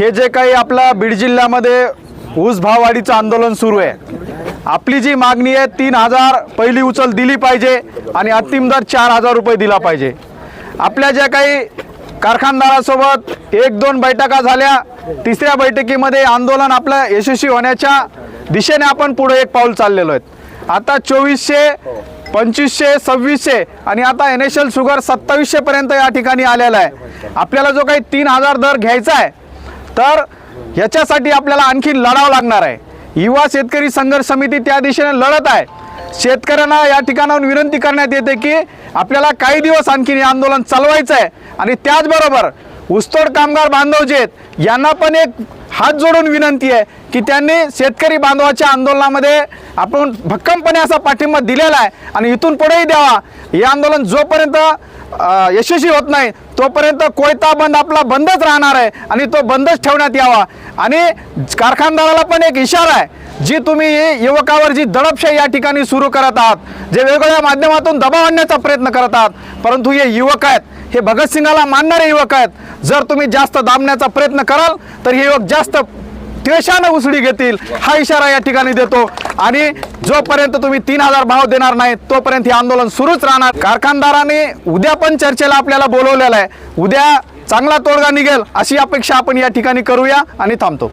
हे जे काही आपला बीड जिल्ह्यामध्ये ऊस भाववाढीचं आंदोलन सुरू आहे. आपली जी मागणी आहे तीन हजार पहिली उचल दिली पाहिजे आणि अंतिम दर चार हजार रुपये दिला पाहिजे. आपल्या ज्या काही कारखानदारासोबत एक दोन बैठका झाल्या तिसऱ्या बैठकीमध्ये आंदोलन आपलं यशस्वी होण्याच्या दिशेने आपण पुढे एक पाऊल चाललेलो आहेत आता चोवीसशे पंचवीसशे सव्वीसशे आणि आता एन एस एल शुगर सत्तावीसशेपर्यंत या ठिकाणी आलेला आहे. आपल्याला जो काही तीन हजार दर घ्यायचा आहे तर याच्यासाठी आपल्याला आणखी लढावं लागणार आहे. युवा शेतकरी संघर्ष समिती त्या दिशेने लढत आहे. शेतकऱ्यांना या ठिकाणाहून विनंती करण्यात येते की आपल्याला काही दिवस आणखी हे आंदोलन चालवायचं आहे. आणि त्याचबरोबर ऊसतोड कामगार बांधव जे आहेत यांना पण एक हात जोडून विनंती आहे की त्यांनी शेतकरी बांधवाच्या आंदोलनामध्ये आपण भक्कमपणे असा पाठिंबा दिलेला आहे. आणि इथून पुढेही द्यावा. हे आंदोलन जोपर्यंत यशस्वी होत नाही तोपर्यंत कोयता बंद आपला बंदच राहणार आहे आणि तो बंदच ठेवण्यात यावा. आणि कारखानदाराला पण एक इशारा आहे जी तुम्ही युवकावर जी दडपशाही या ठिकाणी सुरू करत आहात जे वेगवेगळ्या माध्यमातून दबाव आणण्याचा प्रयत्न करत आहात परंतु हे युवक आहेत हे भगतसिंगाला मानणारे युवक आहेत. जर तुम्ही जास्त दाबण्याचा प्रयत्न कराल तर हे युवक जास्त त्वेषानं उसळी घेतील. हा इशारा या ठिकाणी देतो. आणि जोपर्यंत तुम्ही तीन हजार भाव देणार नाही तोपर्यंत हे आंदोलन सुरूच राहणार. कारखानदाराने उद्या पण चर्चेला आपल्याला बोलवलेलं आहे. उद्या चांगला तोडगा निघेल अशी अपेक्षा आपण या ठिकाणी करूया आणि थांबतो.